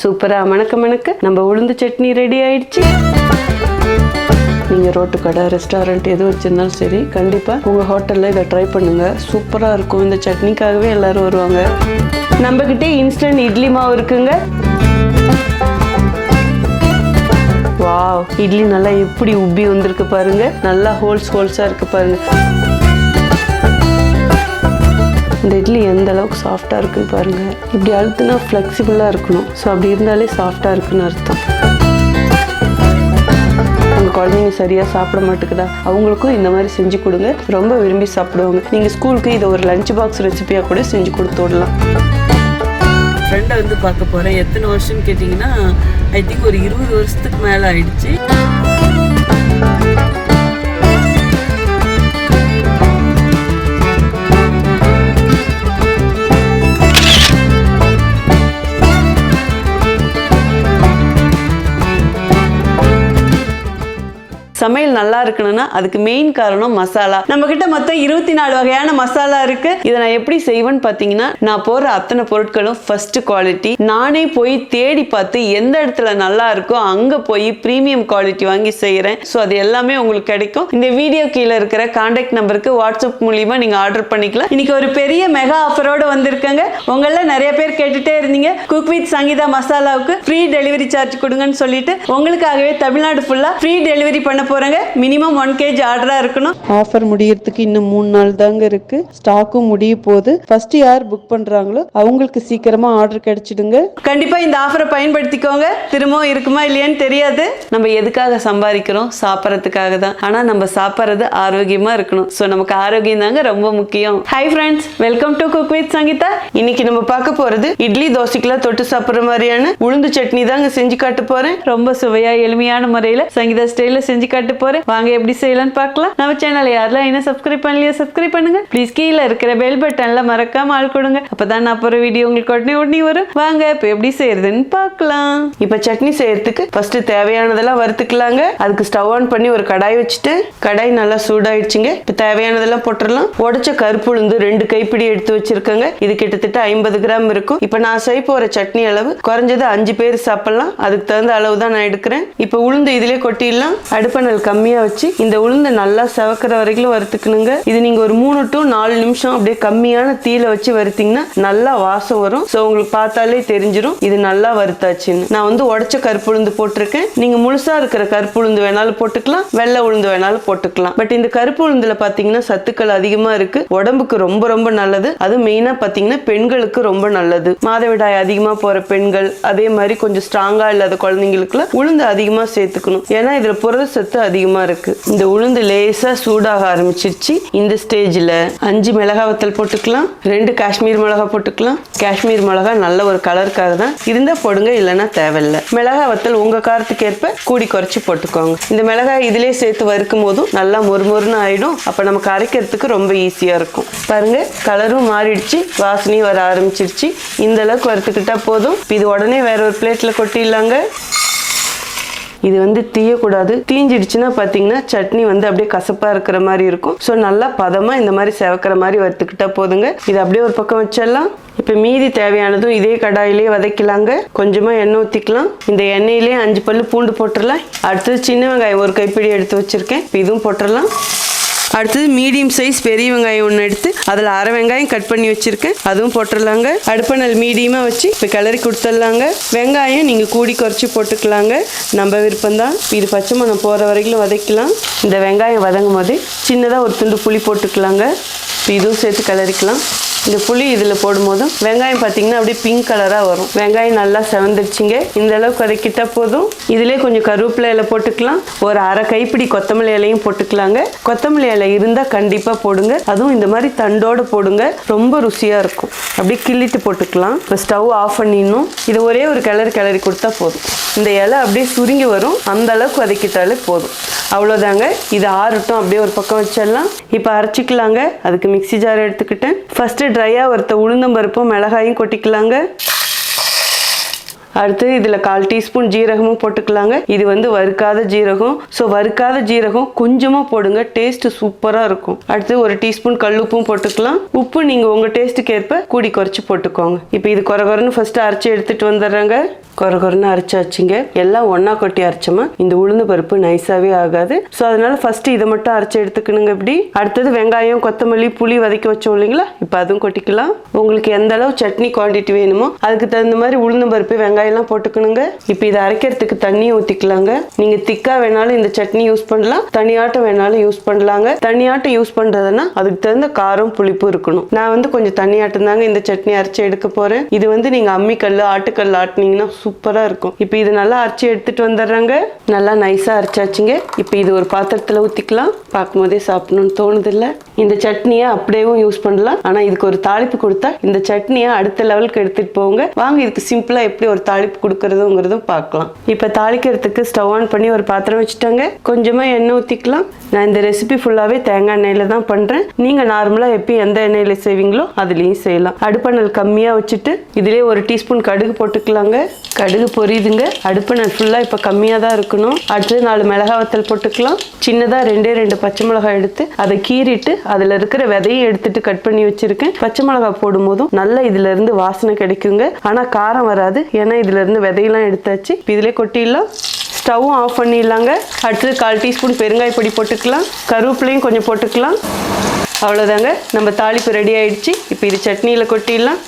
சூப்பராக மணக்க மணக்க நம்ம உளுந்து சட்னி ரெடி ஆயிடுச்சு. நீங்கள் ரோட்டு கடை ரெஸ்டாரண்ட் எது வச்சிருந்தாலும் சரி கண்டிப்பாக உங்கள் ஹோட்டலில் இதை ட்ரை பண்ணுங்கள் சூப்பராக இருக்கும். இந்த சட்னிக்காகவே எல்லோரும் வருவாங்க. நம்மக்கிட்டே இன்ஸ்டன்ட் இட்லி மாவு இருக்குங்க. வாவ் இட்லி நல்லா எப்படி உப்பி வந்திருக்கு பாருங்க. நல்லா ஹோல்ஸ் ஹோல்ஸாக இருக்கு பாருங்க. அந்த இட்லி எந்த அளவுக்கு சாஃப்டாக இருக்குன்னு பாருங்கள் இப்படி அழுத்துனா ஃப்ளெக்சிபிளாக இருக்கணும். ஸோ அப்படி இருந்தாலே சாஃப்டாக இருக்குன்னு அர்த்தம். உங்கள் குழந்தைங்க சரியாக சாப்பிட மாட்டேங்குதா? அவங்களுக்கும் இந்த மாதிரி செஞ்சு கொடுங்க. ரொம்ப விரும்பி சாப்பிடுவாங்க. நீங்கள் ஸ்கூலுக்கு இதை ஒரு லஞ்ச் பாக்ஸ் ரெசிபியாக கூட செஞ்சு கொடுத்து விடலாம். ஃப்ரெண்டை வந்து பார்க்க போகிறேன் எத்தனை வருஷம்னு கேட்டிங்கன்னா ஐ திங்க் ஒரு இருபது வருஷத்துக்கு மேலே ஆயிடுச்சு. சமையல் நல்லா இருக்கணும்னா அதுக்கு மெயின் காரணம் மசாலா. நம்ம கிட்ட மொத்தம் இருபத்தி நாலு வகையான மசாலா இருக்கு. இதை நான் எப்படி செய்வேன்னு பார்த்தீங்கன்னா நான் போடுற அத்தனை பொருட்களும் ஃபர்ஸ்ட் குவாலிட்டி நானே போய் தேடி பார்த்து எந்த இடத்துல நல்லா இருக்கோ அங்க போய் ப்ரீமியம் குவாலிட்டி வாங்கி செய்யறேன் ஸோ அது எல்லாமே உங்களுக்கு கிடைக்கும். இந்த வீடியோ கீழே இருக்கிற கான்டாக்ட் நம்பருக்கு வாட்ஸ்அப் மூலியமா நீங்க ஆர்டர் பண்ணிக்கலாம். இன்னைக்கு ஒரு பெரிய மெகா ஆஃபரோட வந்திருக்காங்க. உங்கள நிறைய பேர் கேட்டுட்டே இருந்தீங்க. குக் வித் சங்கீதா மசாலாவுக்கு ஃப்ரீ டெலிவரி சார்ஜ் கொடுங்கன்னு சொல்லிட்டு உங்களுக்காகவே தமிழ்நாடு ஃபுல்லா ஃப்ரீ டெலிவரி பண்ண போறேங்க. மினிமம் ஒன் கேஜ் ஆர்டரா இருக்கணும். ஆஃபர் முடியறதுக்கு இன்னும் மூணு நாள் தாங்க இருக்கு. ஸ்டாக்கும் முடிய போகுது. ஃபர்ஸ்ட் யார் புக் பண்றாங்களோ அவங்களுக்கு சீக்கிரமா ஆர்டர் கிடைச்சிடுங்க. கண்டிப்பா இந்த ஆஃபரை பயன்படுத்திக்கோங்க. திரும்பவும் இருக்குமா இல்லையான்னு தெரியாது. நம்ம எதுக்காக சம்பாதிக்கிறோம்? சாப்பிட்றதுக்காக தான். ஆனா நம்ம சாப்பிட்றது ஆரோக்கியமா இருக்கணும். ஸோ நமக்கு ஆரோக்கியம் தாங்க ரொம்ப முக்கியம். Hi friends welcome to cook with Sangeetha. இன்னைக்கு நம்ம பார்க்க போறது இட்லி தோசைக்கெல்லாம் தொட்டு சாப்பிட்ற மாதிரியான உளுந்து சட்னி தாங்க செஞ்சு காட்ட போறேன். ரொம்ப சுவையா எளிமையான முறையில சங்கீதா ஸ்டைல செஞ்சு காட்ட போறேன். வாங்க எப்படி செய்யலாம்னு பார்க்கலாம். நம்ம சேனல் யாரெல்லாம் என்ன சப்ஸ்கிரைப் பண்ணலையா சப்ஸ்கிரைப் பண்ணுங்க. ப்ளீஸ் கீழே இருக்கிற பெல் பட்டன்ல மறக்காம ஆள் கொடுங்க. அப்பதான் நான் போற வீடியோ உங்களுக்கு உடனே உடனே வரும். வாங்க இப்போ எப்படி செய்யறதுன்னு பார்க்கலாம். இப்போ சட்னி செய்யறதுக்கு ஃபர்ஸ்ட் தேவையானதெல்லாம் வறுத்துக்கலாங்க. அதுக்கு ஸ்டவ் ஆன் பண்ணி ஒரு கடாய் வச்சுட்டு கடாய் நல்லா சூடாயிடுச்சுங்க. இப்போ தேவையானதெல்லாம் போட்டுடலாம் உடைச்ச கருப்பு உளுந்து ரெண்டு கைப்பிடி எடுத்து வச்சிருக்கேங்க. இது கிட்டத்தட்ட ஐம்பது கிராம் இருக்கும். இப்போ நான் செய்ய போற சட்னி அளவு குறைஞ்சது அஞ்சு பேர் சாப்பிடலாம். அதுக்கு தகுந்த அளவு தான் நான் எடுக்கிறேன். இப்போ உளுந்து இதிலே கொட்டிடலாம். அடுப்பணல் கம்மியாக வச்சு இந்த உளுந்து நல்லா செவக்கிற வரைக்கும் வறுத்துக்கணுங்க. இது நீங்கள் ஒரு மூணு டு நாலு நிமிஷம் அப்படியே கம்மியான தீயில வச்சு வறுத்தீங்கன்னா நல்லா வாசம் வரும். ஸோ உங்களுக்கு பார்த்தாலே தெரிஞ்சிடும் இது நல்லா வறுத்தாச்சுன்னு. நான் வந்து உடச்ச கருப்பு உளுந்து போட்டிருக்கேன். நீங்கள் முழுசா இருக்கிற கருப்பு உளுந்து வேணாலும் போட்டுக்கலாம். வெள்ளை உளுந்து வேணாலும் போட்டுக்கலாம். பட் இந்த கருப்பு உளுந்துல பார்த்தீங்கன்னா சத்துக்கள் அதிகமாக இருக்கு. உடம்புக்கு ரொம்ப ரொம்ப நல்லது. அது மெயினாக பார்த்தீங்கன்னா பெண்களுக்கு ரொம்ப நல்லது. மாதவிடாய் அதிகமாக போகிற பெண்கள் அதே மாதிரி கொஞ்சம் ஸ்ட்ராங்காக இல்லாத குழந்தைங்களுக்குலாம் உளுந்து அதிகமாக சேர்த்துக்கணும். ஏன்னா இதில் புரத சத்து அதிகமாக இருக்கு. இந்த உளுந்து லேசாக சூடாக ஆரம்பிச்சிருச்சு. இந்த ஸ்டேஜில் அஞ்சு மிளகா வத்தல் போட்டுக்கலாம். ரெண்டு காஷ்மீர் மிளகா போட்டுக்கலாம். காஷ்மீர் மிளகா நல்ல ஒரு கலருக்காக தான் இருந்தால் போடுங்க இல்லைன்னா தேவையில்ல. மிளகா வத்தல் உங்கள் காரத்துக்கு ஏற்ப கூடி குறைச்சி போட்டுக்கோங்க. இந்த மிளகாய் இதிலே சேர்த்து வறுக்கும் போதும் நல்லா மொறுமொறுன்னு ஆகிடும் அப்போ நமக்கு அரைக்கிறதுக்கு ரொம்ப ஈஸியாக இருக்கும். பாருங்க கலரும் மாறிடுச்சு. வாசனையும் வர ஆரம்பிச்சிருச்சு. இந்த அளவுக்கு வறுத்துக்கிட்டா போதும். இது உடனே வேற ஒரு பிளேட்டில் கொட்டிடலாங்க. இது வந்து தீயக்கூடாது. தீஞ்சிடுச்சுன்னா பார்த்தீங்கன்னா சட்னி வந்து அப்படியே கசப்பாக இருக்கிற மாதிரி இருக்கும். ஸோ நல்லா பதமாக இந்த மாதிரி செவக்கிற மாதிரி வறுத்துக்கிட்டா போதுங்க. இது அப்படியே ஒரு பக்கம் வச்சிடலாம். இப்போ மீதி தேவையானதும் இதே கடாயிலே வதக்கலாங்க. கொஞ்சமாக எண்ணெய் ஊற்றிக்கலாம் இந்த எண்ணெயிலே அஞ்சு பல் பூண்டு போட்டுடலாம். அடுத்தது சின்ன வெங்காயம் ஒரு கைப்பிடி எடுத்து வச்சுருக்கேன். இப்போ இதுவும் போட்டுடலாம். அடுத்தது மீடியம் சைஸ் பெரிய வெங்காயம் ஒன்று எடுத்து அதில் அரை வெங்காயம் கட் பண்ணி வச்சுருக்கேன். அதுவும் போட்டுடலாங்க. அடுப்பணல் மீடியமாக வச்சு இப்போ கிளறி கொடுத்துடலாங்க. வெங்காயம் நீங்கள் கூடி குறைச்சி போட்டுக்கலாங்க. நம்ம விருப்பம்தான். இது பச்சை மணம் போகிற வரைக்கும் வதக்கலாம். இந்த வெங்காயம் வதங்கும் போது சின்னதாக ஒரு துண்டு புளி போட்டுக்கலாங்க. இப்போ இதுவும் சேர்த்து கிளறிக்கலாம். இந்த புளி இதில் போடும்போதும் வெங்காயம் பார்த்தீங்கன்னா அப்படியே பிங்க் கலராக வரும். வெங்காயம் நல்லா செவந்துருச்சுங்க. இந்த அளவுக்கு வதக்கிட்டா போதும். இதிலே கொஞ்சம் கருவேப்பிலை இலை போட்டுக்கலாம். ஒரு அரை கைப்பிடி கொத்தமல்லி இலையும் போட்டுக்கலாங்க. கொத்தமல்லி இலை இருந்தால் கண்டிப்பாக போடுங்க. அதுவும் இந்த மாதிரி தண்டோடு போடுங்க. ரொம்ப ருசியாக இருக்கும். அப்படியே கிள்ளிட்டு போட்டுக்கலாம். இப்போ ஸ்டவ் ஆஃப் பண்ணிடணும். இது ஒரே ஒரு கிளறி கிளறி கொடுத்தா போதும். இந்த இலை அப்படியே சுருங்கி வரும். அந்த அளவுக்கு வதக்கிட்டாலே போதும். அவ்வளோதாங்க இது ஆறட்டும். அப்படியே ஒரு பக்கம் வச்சிடலாம். இப்போ அரைச்சிக்கலாங்க. அதுக்கு மிக்ஸி ஜார் எடுத்துக்கிட்டேன். ஃபஸ்ட்டு ட்ரையாக ஒருத்த உளுந்தம்பருப்பும் மிளகாயும் கொட்டிக்கலாங்க. அடுத்து இதில் கால் டீஸ்பூன் ஜீரகமும் போட்டுக்கலாங்க. இது வந்து வறுக்காத ஜீரகம். ஸோ வறுக்காத ஜீரகம் கொஞ்சமாக போடுங்க. டேஸ்ட் சூப்பராக இருக்கும். அடுத்து ஒரு டீஸ்பூன் கல்லுப்பும் போட்டுக்கலாம். உப்பு நீங்கள் உங்கள் டேஸ்ட்டுக்கு ஏற்ப கூடி குறைச்சி போட்டுக்கோங்க. இப்போ இது குறகுறன்னு ஃபஸ்ட்டு அரைச்சி எடுத்துகிட்டு வந்துடுறேங்க. குறகுறன்னு அரைச்சாச்சுங்க. எல்லாம் ஒன்றா கொட்டி அரைச்சோமா? இந்த உளுந்து பருப்பு நைஸாகவே ஆகாது. ஸோ அதனால் ஃபஸ்ட்டு இதை மட்டும் அரைச்சி எடுத்துக்கணுங்க இப்படி. அடுத்தது வெங்காயம் கொத்தமல்லி புளி வதக்கி வச்சோம் இல்லைங்களா? இப்போ அதுவும் கொட்டிக்கலாம். உங்களுக்கு எந்த அளவு சட்னி குவான்டிட்டி வேணுமோ அதுக்கு தகுந்த மாதிரி உளுந்து பருப்பு வெங்காயம் வெங்காயம்லாம் போட்டுக்கணுங்க. இப்போ இதை அரைக்கிறதுக்கு தண்ணி ஊற்றிக்கலாங்க நீங்க திக்கா வேணாலும் இந்த சட்னி யூஸ் பண்ணலாம். தனியாட்டம் வேணாலும் யூஸ் பண்ணலாங்க. தனியாட்டம் யூஸ் பண்ணுறதுன்னா அதுக்கு தகுந்த காரம் புளிப்பு இருக்கணும். நான் வந்து கொஞ்சம் தனியாட்டம் தாங்க இந்த சட்னி அரைச்சி எடுக்க போகிறேன் இது வந்து நீங்கள் அம்மிக்கல் ஆட்டுக்கல் ஆட்டினீங்கன்னா சூப்பராக இருக்கும். இப்போ இது நல்லா அரைச்சி எடுத்துட்டு வந்துடுறாங்க. நல்லா நைஸாக அரைச்சாச்சுங்க. இப்போ இது ஒரு பாத்திரத்தில் ஊற்றிக்கலாம் பார்க்கும்போதே சாப்பிடணும்னு தோணுதில்ல. இந்த சட்னியை அப்படியேவும் யூஸ் பண்ணலாம். ஆனால் இதுக்கு ஒரு தாளிப்பு கொடுத்தா இந்த சட்னியை அடுத்த லெவலுக்கு எடுத்துட்டு போங்க. வாங்க இதுக்கு சிம்பிளா எப்படி ஒரு தாளிப்பு கொடுக்கறதுங்கிறதும் பார்க்கலாம். இப்போ தாளிக்கிறதுக்கு ஸ்டவ் ஆன் பண்ணி ஒரு பாத்திரம் வச்சுட்டாங்க. கொஞ்சமா எண்ணெய் ஊற்றிக்கலாம் நான் இந்த ரெசிபி ஃபுல்லாகவே தேங்காய் எண்ணெயில தான் பண்ணுறேன் நீங்கள் நார்மலாக எப்பயும் எந்த எண்ணெயில் செய்வீங்களோ அதுலேயும் செய்யலாம். அடுப்பணல் கம்மியாக வச்சுட்டு இதிலே ஒரு டீஸ்பூன் கடுகு போட்டுக்கலாங்க. கடுகு பொரியுதுங்க. அடுப்பணல் ஃபுல்லாக இப்போ கம்மியாக தான் இருக்கணும். அடுத்து நாலு மிளகா வத்தல் போட்டுக்கலாம். சின்னதாக ரெண்டே ரெண்டு பச்சை மிளகாய் எடுத்து அதை கீறிட்டு அதில் இருக்கிற விதையை எடுத்துட்டு கட் பண்ணி வச்சுருக்கேன். பச்சை மிளகாய் போடும்போதும் நல்லா இதுலேருந்து வாசனை கிடைக்குங்க. ஆனால் காரம் வராது. ஏன்னா இதுலேருந்து விதையெல்லாம் எடுத்தாச்சு. இதிலே கொட்டிடலாம். ஸ்டவ்வும் ஆஃப் பண்ணிடலாங்க. அடுத்தது கால் டீஸ்பூன் பெருங்காய பொடி போட்டுக்கலாம். கருவேப்பிலையும் கொஞ்சம் போட்டுக்கலாம். அவ்வளோதாங்க நம்ம தாளிப்பு ரெடி ஆயிடுச்சு. இப்போ இது சட்னியில் கொட்டிடலாம்.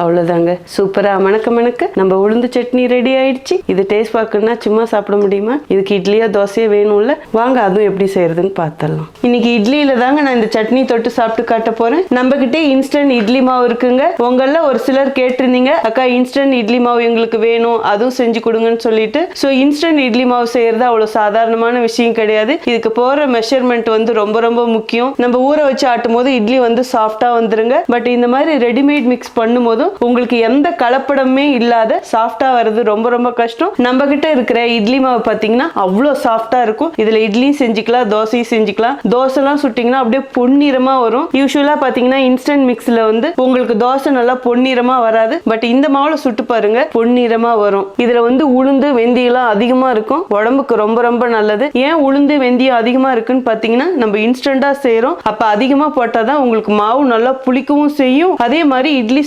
அவ்வளோதாங்க சூப்பராக மணக்க மணக்க. நம்ம உளுந்து சட்னி ரெடி ஆயிடுச்சு. இது டேஸ்ட் பார்க்கணும்னா சும்மா சாப்பிட முடியுமா? இதுக்கு இட்லியோ தோசையோ வேணும்ல. வாங்க அதுவும் எப்படி செய்யறதுன்னு பார்த்துடலாம் இன்னைக்கு இட்லியில தாங்க நான் இந்த சட்னி தொட்டு சாப்பிட்டு காட்ட போறேன். நம்ம கிட்டே இன்ஸ்டன்ட் இட்லி மாவு இருக்குங்க. உங்கள ஒரு சிலர் கேட்டிருந்தீங்க அக்கா இன்ஸ்டன்ட் இட்லி மாவு எங்களுக்கு வேணும். அதுவும் செஞ்சு கொடுங்கன்னு சொல்லிட்டு. ஸோ இன்ஸ்டன்ட் இட்லி மாவு செய்யறது அவ்வளோ சாதாரணமான விஷயம் கிடையாது. இதுக்கு போற மெஷர்மெண்ட் வந்து ரொம்ப ரொம்ப முக்கியம். நம்ம ஊற வச்சு ஆட்டும் போது இட்லி வந்து சாஃப்டா வந்துருங்க. பட் இந்த மாதிரி ரெடிமேட் மிக்ஸ் பண்ணும்போதும் உங்களுக்கு எந்த கலப்படமே இல்லாத சாஃப்டா வர்றது ரொம்ப ரொம்ப கஷ்டம். நம்ம கிட்ட இருக்கிற இட்லி மாவு பாத்தீங்கன்னா அவ்வளோ சாஃப்டா இருக்கும். இதுல இட்லியும் செஞ்சுக்கலாம் தோசையும் செஞ்சுக்கலாம். தோசைலாம் சுட்டிங்கன்னா அப்படியே பொன்னிறமா வரும். யூஸ்வலா பாத்தீங்கன்னா இன்ஸ்டன்ட் மிக்ஸ்ல வந்து உங்களுக்கு தோசை நல்லா பொன்னிறமா வராது. பட் இந்த மாவுல சுட்டு பாருங்க பொன்னிறமா வரும். இதுல வந்து உளுந்து வெந்தயம்லாம் அதிகமா இருக்கும். உடம்புக்கு ரொம்ப ரொம்ப நல்லது. ஏன் உளுந்து வெந்தயம் அதிகமா இருக்குன்னு பாத்தீங்கன்னா நம்ம இன்ஸ்டண்டா செய்யறோம் அப்ப அதிகமா போட்டாதான் உங்களுக்கு மாவு நல்லா புளிக்கவும் செய்யும். அதே மாதிரி இட்லி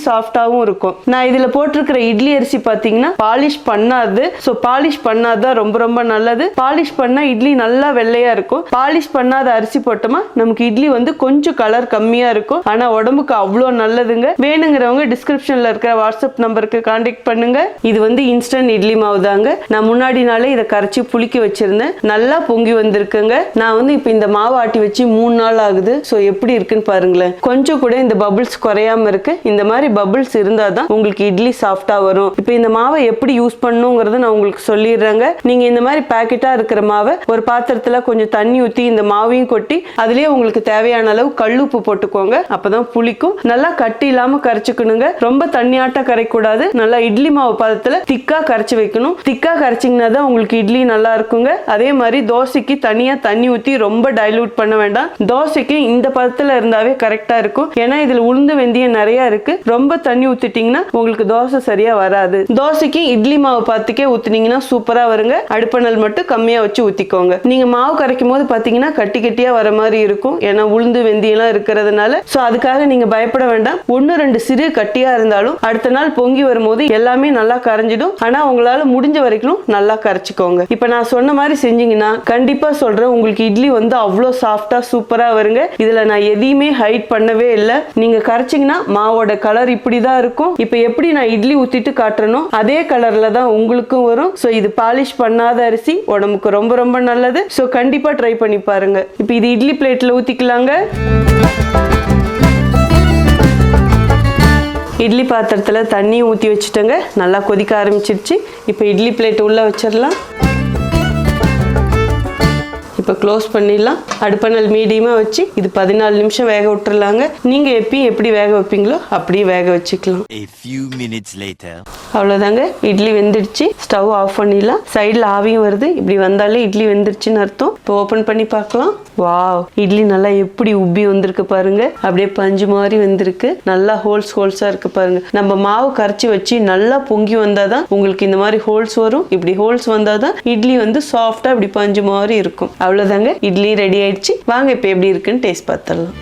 சாஃப்டாவும் இருக்கும். நான் இதுல போட்டிருக்கிற இட்லி அரிசி பாத்தீங்கன்னா பாலிஷ் பண்ணாது. ஸோ பாலிஷ் பண்ணாதான் ரொம்ப ரொம்ப நல்லது. பாலிஷ் பண்ணா இட்லி நல்லா வெள்ளையா இருக்கும். பாலிஷ் பண்ணாத அரிசி போட்டோமா நமக்கு இட்லி வந்து கொஞ்சம் கலர் கம்மியா இருக்கும். ஆனா உடம்புக்கு அவ்வளோ நல்லதுங்க. வேணுங்கிறவங்க டிஸ்கிரிப்ஷன்ல இருக்கிற வாட்ஸ்அப் நம்பருக்கு கான்டாக்ட் பண்ணுங்க. இது வந்து இன்ஸ்டன்ட் இட்லி மாவு தாங்க. நான் முன்னாடி நாளே இதை கரைச்சி புளிக்க வச்சிருந்தேன். நல்லா பொங்கி வந்திருக்குங்க. நான் வந்து இப்போ இந்த மாவு ஆட்டி வச்சு மூணு நாள் ஆகுது. ஸோ எப்படி இருக்குன்னு பாருங்களேன். கொஞ்சம் கூட இந்த பபிள்ஸ் குறையாம இருக்கு. இந்த மாதிரி பபிள்ஸ் இருந்தால் தான் உங்களுக்கு இட்லி சாஃப்டாக வரும். இப்போ இந்த மாவை எப்படி யூஸ் பண்ணுங்கிறத நான் உங்களுக்கு சொல்லிடுறேங்க. நீங்க இந்த மாதிரி பாக்கெட்டா இருக்கிற மாவை ஒரு பாத்திரத்துல கொஞ்சம் தண்ணி ஊற்றி இந்த மாவையும் கொட்டி அதுலேயே உங்களுக்கு தேவையான அளவு கல்லுப்பு போட்டுக்கோங்க. அப்போதான் புளிக்கும். நல்லா கட்டி இல்லாம கரைச்சிக்கணுங்க. ரொம்ப தண்ணியாட்ட கரைக்கூடாது நல்லா இட்லி மாவு பதத்துல திக்கா கரைச்சி வைக்கணும். திக்கா கரைச்சிங்கன்னா தான் உங்களுக்கு இட்லி நல்லா இருக்குங்க. அதே மாதிரி தோசைக்கு தனியா தண்ணி ஊற்றி ரொம்ப டைல்யூட் பண்ண வேண்டாம். தோசைக்கு இந்த பதத்துல இருந்தாவே கரெக்டா இருக்கும். ஏன்னா இதுல உளுந்து வெந்தயம் நிறைய இருக்கு. ரொம்ப தண்ணி ஊத்திட்டீங்கன்னா உங்களுக்கு தோசை சரியா வராது. தோசைக்கு இட்லி மாவு பார்த்துக்கே ஊத்துனீங்கன்னா சூப்பரா வருங்க. அடுப்பணல் மட்டும் கம்மியா வச்சு ஊத்திக்கோங்க. நீங்க மாவு கரைக்கும் போது பாத்தீங்கன்னா கட்டி கட்டியா வர மாதிரி இருக்கும். ஏன்னா உளுந்து வெந்தயம்லாம் இருக்கிறதுனால. சோ அதுக்காக நீங்க பயப்பட வேண்டாம். ஒன்னு ரெண்டு சிறு கட்டியா இருந்தாலும் அடுத்த நாள் பொங்கி வரும்போது எல்லாமே நல்லா கரைஞ்சிடும். ஆனா உங்களால முடிஞ்ச வரைக்கும் நல்லா கரைச்சிக்கோங்க. இப்ப நான் சொன்ன மாதிரி செஞ்சீங்கன்னா கண்டிப்பா சொல்றேன் உங்களுக்கு இட்லி வந்து அவ்வளோ சாஃப்டா சூப்பரா வருங்க. இதுல நான் எதையுமே ஹைட் பண்ணவே இல்லை. நீங்க கரைச்சிங்கன்னா மாவோட கலர் இப்படிதான் இருக்கும். இப்ப எப்படி நான் இட்லி ஊத்திட்டு காட்டுறனோ அதே கலர்ல தான் உங்களுக்கும் வரும். ஸோ இது பாலிஷ் பண்ணாத அரிசி உடம்புக்கு ரொம்ப ரொம்ப நல்லது. ஸோ கண்டிப்பா ட்ரை பண்ணி பாருங்க. இப்போ இது இட்லி பிளேட்ல ஊத்திக்கலாங்க. இட்லி பாத்திரத்தில் தண்ணி ஊற்றி வச்சுட்டேங்க. நல்லா கொதிக்க ஆரம்பிச்சிருச்சு. இப்போ இட்லி பிளேட் உள்ளே வச்சிடலாம். க்ளோஸ் பண்ணிடலாம். அடுப்பணல் மீடியமாக வச்சு இது பதினாலு நிமிஷம் வேக விட்டுறலாங்க. நீங்கள் எப்பயும் எப்படி வேக வைப்பீங்களோ அப்படியே வேக வச்சுக்கலாம். A few minutes later. அவ்வளோதாங்க இட்லி வெந்துடுச்சு. ஸ்டவ் ஆஃப் பண்ணிடலாம். சைடில் ஆவியும் வருது. இப்படி வந்தாலே இட்லி வெந்துருச்சுன்னு அர்த்தம். இப்போ ஓப்பன் பண்ணி பார்க்கலாம். வாவ். இட்லி நல்லா எப்படி உப்பி வந்திருக்கு பாருங்க. அப்படியே பஞ்சு மாதிரி வந்திருக்கு. நல்லா ஹோல்ஸ் ஹோல்ஸாக இருக்கு பாருங்க. நம்ம மாவு கரைச்சி வச்சு நல்லா பொங்கி வந்தாதான் உங்களுக்கு இந்த மாதிரி ஹோல்ஸ் வரும். இப்படி ஹோல்ஸ் வந்தாதான் இட்லி வந்து சாஃப்டாக இப்படி பஞ்சு மாதிரி இருக்கும். அவ்வளோதாங்க இட்லி ரெடி ஆயிடுச்சு. வாங்க இப்போ எப்படி இருக்குன்னு டேஸ்ட் பார்த்துடலாம்.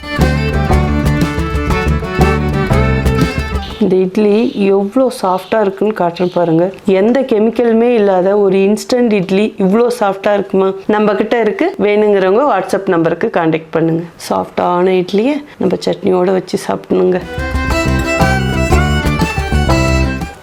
இந்த இட்லி எவ்வளோ சாஃப்டாக இருக்குன்னு காட்டுறேன் பாருங்க. எந்த கெமிக்கலுமே இல்லாத ஒரு இன்ஸ்டன்ட் இட்லி இவ்வளோ சாஃப்டாக இருக்குமா? நம்ம கிட்ட இருக்கு. வேணுங்கிறவங்க வாட்ஸ்அப் நம்பருக்கு காண்டாக்ட் பண்ணுங்க. சாஃப்டான இட்லியை நம்ம சட்னியோட வச்சு சாப்பிடணுங்க.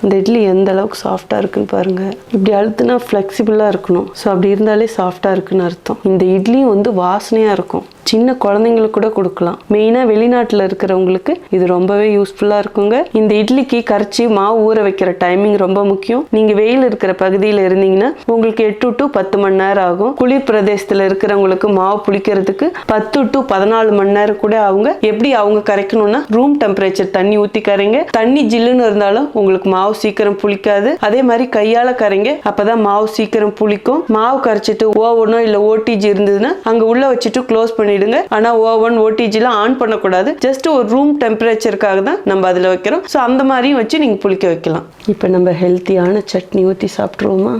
இந்த இட்லி எந்த அளவுக்கு சாஃப்டாக இருக்குன்னு பாருங்கள் இப்படி அழுத்துனா ஃப்ளெக்சிபிளாக இருக்கணும். ஸோ அப்படி இருந்தாலே சாஃப்டாக இருக்குன்னு அர்த்தம். இந்த இட்லியும் வந்து வாசனையாக இருக்கும். சின்ன குழந்தைங்களுக்கு கூட கொடுக்கலாம். மெயினாக வெளிநாட்டில் இருக்கிறவங்களுக்கு இது ரொம்பவே யூஸ்ஃபுல்லாக இருக்குங்க. இந்த இட்லிக்கு கரைச்சி மாவு ஊற வைக்கிற டைமிங் ரொம்ப முக்கியம். நீங்கள் வெயில் இருக்கிற பகுதியில் இருந்தீங்கன்னா உங்களுக்கு எட்டு டு பத்து மணி நேரம் ஆகும். குளிர் பிரதேசத்தில் இருக்கிறவங்களுக்கு மாவு புளிக்கிறதுக்கு பத்து டு பதினாலு மணி நேரம் கூட அவங்க எப்படி அவங்க கரைக்கணும்னா ரூம் டெம்பரேச்சர் தண்ணி ஊற்றி கரைங்க. தண்ணி ஜில்லுன்னு இருந்தாலும் உங்களுக்கு மாவு சீக்கிரம் புளிக்காது. அதே மாதிரி கையால் கரைங்க. அப்போதான் மாவு சீக்கிரம் புளிக்கும். மாவு கரைச்சிட்டு ஓவனோ இல்லை ஓடிஜி இருந்ததுன்னா அங்கே உள்ள வச்சுட்டு க்ளோஸ் பண்ணிடுங்க. ஆனா ஓவன் ஓடிஜிலாம் ஆன் பண்ணக்கூடாது. ஜஸ்ட் ஒரு ரூம் டெம்பரேச்சருக்காக தான் நம்ம அதுல வைக்கிறோம். ஸோ அந்த மாதிரியும் வச்சு நீங்க புளிக்க வைக்கலாம். இப்போ நம்ம ஹெல்த்தியான சட்னி ஊற்றி சாப்பிட்ருவோமா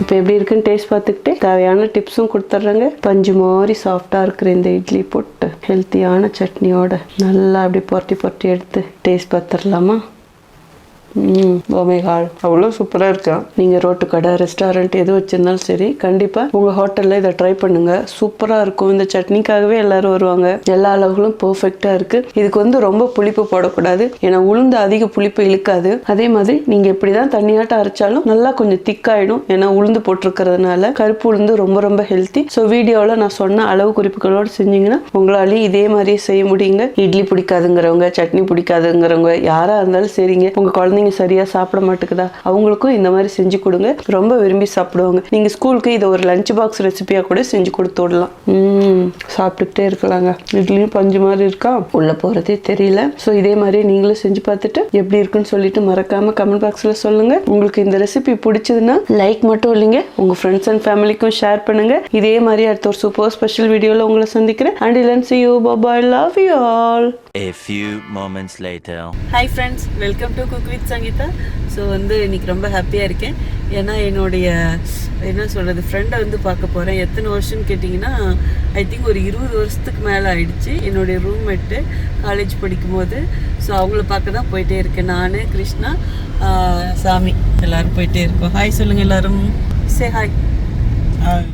இப்போ எப்படி இருக்குன்னு டேஸ்ட் பார்த்துக்கிட்டு தேவையான டிப்ஸும் கொடுத்துட்றேங்க. பஞ்சு மாதிரி சாஃப்டாக இருக்கிற இந்த இட்லி போட்டு ஹெல்த்தியான சட்னியோட நல்லா அப்படி புரட்டி புரட்டி எடுத்து டேஸ்ட் பார்த்துடலாமா? ஓமேகால் அவ்வளோ சூப்பராக இருக்கா? நீங்கள் ரோட்டு கடை ரெஸ்டாரண்ட் எது வச்சுருந்தாலும் சரி கண்டிப்பாக உங்கள் ஹோட்டலில் இதை ட்ரை பண்ணுங்கள் சூப்பராக இருக்கும். இந்த சட்னிக்காகவே எல்லாரும் வருவாங்க. எல்லா அளவுகளும் பர்ஃபெக்டாக இருக்குது இதுக்கு வந்து ரொம்ப புளிப்பு போடக்கூடாது. ஏன்னா உளுந்து அதிக புளிப்பு இழுக்காது. அதே மாதிரி நீங்கள் எப்படி தான் தண்ணியாட்டம் அரைச்சாலும் நல்லா கொஞ்சம் திக்காயிடும் ஏன்னா உளுந்து போட்டிருக்கிறதுனால கருப்பு உளுந்து ரொம்ப ரொம்ப ஹெல்த்தி ஸோ வீடியோவில் நான் சொன்ன அளவு குறிப்புகளோடு செஞ்சீங்கன்னா உங்களாலேயும் இதே மாதிரியே செய்ய முடியுங்க. இட்லி பிடிக்காதுங்கிறவங்க சட்னி பிடிக்காதுங்கிறவங்க யாராக இருந்தாலும் சரிங்க. உங்கள் குழந்தைங்க சரியாக சாப்பிட மாட்டேங்குதா? அவங்களுக்கும் இந்த மாதிரி செஞ்சு கொடுங்க. ரொம்ப விரும்பி சாப்பிடுவாங்க. நீங்கள் ஸ்கூலுக்கு இதை ஒரு லஞ்ச் பாக்ஸ் ரெசிபியாக கூட செஞ்சு கொடுத்து விடலாம். சாப்பிட்டுக்கிட்டே இருக்கலாங்க. இட்லியும் பஞ்சு மாதிரி இருக்கா? உள்ளே போகிறதே தெரியல. ஸோ இதே மாதிரி நீங்களும் செஞ்சு பார்த்துட்டு எப்படி இருக்குன்னு சொல்லிட்டு மறக்காம கமெண்ட் பாக்ஸில் சொல்லுங்க. உங்களுக்கு இந்த ரெசிபி பிடிச்சதுன்னா லைக் மட்டும் இல்லைங்க. உங்கள் ஃப்ரெண்ட்ஸ் அண்ட் ஃபேமிலிக்கும் ஷேர் பண்ணுங்க. இதே மாதிரி அடுத்த ஒரு சூப்பர் ஸ்பெஷல் வீடியோவில் உங்களை சந்திக்கிறேன். அண்ட் இல்லன் see you bye love you all A few moments later. Hi friends welcome to cook with Sangeetha. So வந்து இன்றைக்கி ரொம்ப ஹாப்பியாக இருக்கேன். ஏன்னா என்னுடைய என்ன சொல்கிறது ஃப்ரெண்டை வந்து பார்க்க போகிறேன் எத்தனை வருஷம்னு கேட்டிங்கன்னா ஐ திங்க் ஒரு இருபது வருஷத்துக்கு மேலே ஆயிடுச்சு என்னுடைய ரூம்மேட்டு காலேஜ் படிக்கும்போது. ஸோ அவங்கள பார்க்க தான் போயிட்டே இருக்கேன் நான் கிருஷ்ணா சாமி. எல்லாரும் போயிட்டே இருக்கோம். ஹாய் சொல்லுங்கள் எல்லோரும். சே ஹாய் ஹாய்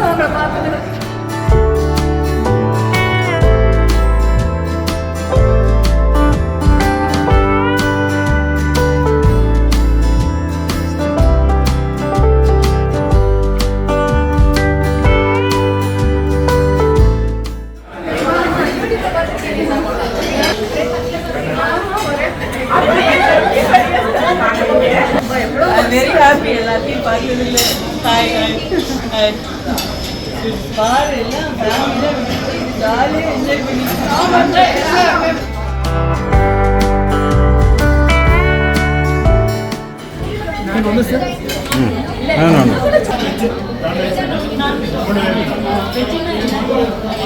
ரொம்ப சந்தோஷம் え?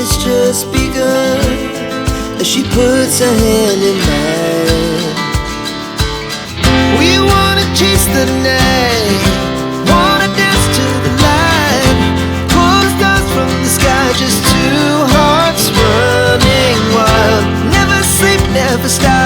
it's just begun as she puts her hand in mine. We wanna chase the night, wanna dance to the light, pull stars from the sky, just two hearts running wild. Never sleep, never stop.